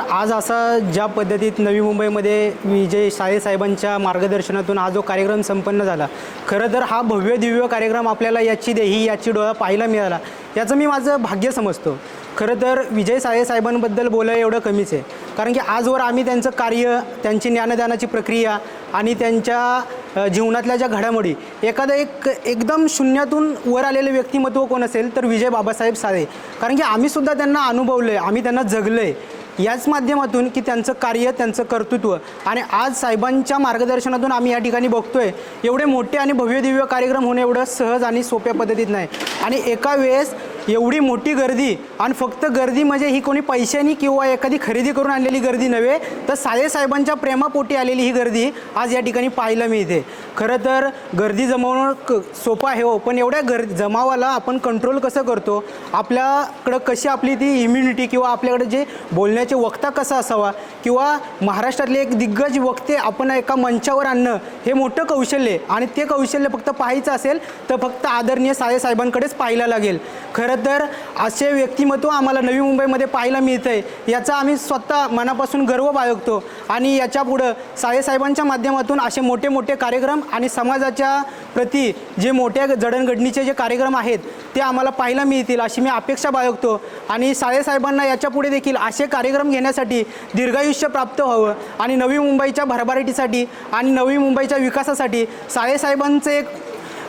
आज असा ज्या पद्धतीत नवी मुंबईमध्ये विजय साळे साहेबांच्या मार्गदर्शनातून हा जो कार्यक्रम संपन्न झाला खरं तर हा भव्य दिव्य कार्यक्रम आपल्याला याची देही याची डोळा पाहायला मिळाला याचं मी माझं भाग्य समजतो. खरं तर विजय साळे साहेबांबद्दल बोलायला एवढं कमीच आहे. कारण की आजवर आम्ही त्यांचं कार्य त्यांची ज्ञानदानाची प्रक्रिया आणि त्यांच्या जीवनातल्या ज्या घडामोडी एखादं एक एकदम शून्यातून वर आलेलं व्यक्तिमत्व कोण असेल तर विजय बाबासाहेब साळे. कारण की आम्हीसुद्धा त्यांना अनुभवलं आहे आम्ही त्यांना जगलं आहे याच माध्यमातून की त्यांचं कार्य त्यांचं कर्तृत्व. आणि आज साहेबांच्या मार्गदर्शनातून आम्ही या ठिकाणी बघतोय एवढे मोठे आणि भव्य दिव्य कार्यक्रम होणं एवढं सहज आणि सोप्या पद्धतीत नाही. आणि एका वेळेस एवढी मोठी गर्दी आणि फक्त गर्दी म्हणजे ही कोणी पैशानी किंवा एखादी खरेदी करून आणलेली गर्दी नव्हे तर साळे साहेबांच्या प्रेमापोटी आलेली ही गर्दी आज या ठिकाणी पाहायला मिळते. खरं तर गर्दी जमवणं क सोपं आहे हो पण एवढ्या गर्दी जमावाला आपण कंट्रोल कसं करतो? आपल्याकडं कशी आपली ती इम्युनिटी किंवा आपल्याकडे जे बोलण्याचे वक्ता कसा असावा? किंवा महाराष्ट्रातले एक दिग्गज वक्ते आपण एका मंचावर आणणं हे मोठं कौशल्य आणि ते कौशल्य फक्त पाहायचं असेल तर फक्त आदरणीय साळे साहेबांकडेच पाहायला लागेल. खरं तर असे व्यक्तिमत्व आम्हाला नवी मुंबईमध्ये पाहायला मिळतं आहे याचा आम्ही स्वतः मनापासून गर्व बाळगतो. आणि याच्या पुढं साहेबांच्या माध्यमातून असे मोठे मोठे कार्यक्रम आणि समाजाच्या प्रती जे मोठ्या जडणघडणीचे जे कार्यक्रम आहेत ते आम्हाला पाहायला मिळतील अशी मी अपेक्षा बाळगतो. आणि साळेसाहेबांना साहेबांना याच्यापुढे देखील असे कार्यक्रम घेण्यासाठी दीर्घायुष्य प्राप्त व्हावं. आणि नवी मुंबईच्या भरभराटीसाठी आणि नवी मुंबईच्या विकासासाठी साळे साहेबांचं एक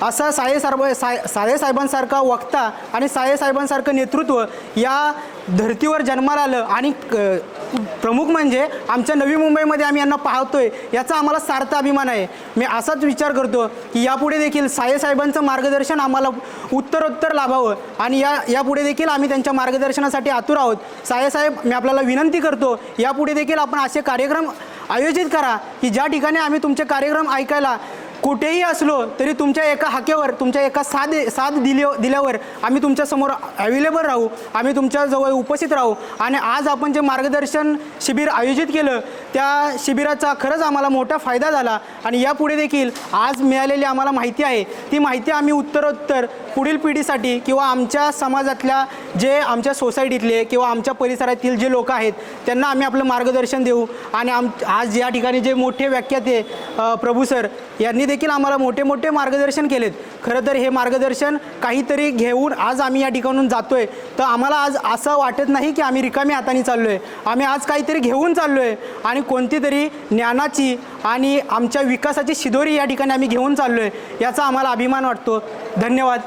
असा साळे साहेब साय साळे साहेबांसारखा वक्ता आणि साळे साहेबांसारखं नेतृत्व या धर्तीवर जन्माला आलं आणि क- प्रमुख म्हणजे आमच्या नवी मुंबईमध्ये आम्ही यांना पाहतोय याचा आम्हाला सार्थ अभिमान आहे. मी असाच विचार करतो की यापुढे देखील साळे साहेबांचं मार्गदर्शन आम्हाला उत्तरोत्तर लाभावं आणि या यापुढे देखील आम्ही त्यांच्या मार्गदर्शनासाठी आतुर आहोत. साळे साहेब मी आपल्याला विनंती करतो यापुढे देखील आपण असे कार्यक्रम आयोजित करा की ज्या ठिकाणी आम्ही तुमचे कार्यक्रम ऐकायला कुठेही असलो तरी तुमच्या एका हाकेवर तुमच्या एका साध साथ दिले दिल्यावर आम्ही तुमच्यासमोर अवेलेबल राहू आम्ही तुमच्याजवळ उपस्थित राहू. आणि आज आपण जे मार्गदर्शन शिबिर आयोजित केलं त्या शिबिराचा खरंच आम्हाला मोठा फायदा झाला. आणि यापुढे देखील आज मिळालेली आम्हाला माहिती आहे. ती माहिती आम्ही उत्तरोत्तर पुढील पिढीसाठी किंवा आमच्या समाजातल्या जे आमच्या सोसायटीतले किंवा आमच्या परिसरातील जे लोक आहेत त्यांना आम्ही आपलं मार्गदर्शन देऊ. आणि आम आज या ठिकाणी जे मोठे व्याख्याते प्रभू सर यांनी देखील देखील आम्हाला मोठे मोठे मार्गदर्शन केलेत. खरं तर हे मार्गदर्शन काहीतरी घेऊन आज आम्ही या ठिकाणून जातो आहे तर आम्हाला आज असं वाटत नाही की आम्ही रिकामी हाताने चाललो आहे आम्ही आज काहीतरी घेऊन चाललो आहे आणि कोणती तरी ज्ञानाची आणि आमच्या विकासाची शिदोरी या ठिकाणी आम्ही घेऊन चाललो आहे याचा आम्हाला अभिमान वाटतो. धन्यवाद.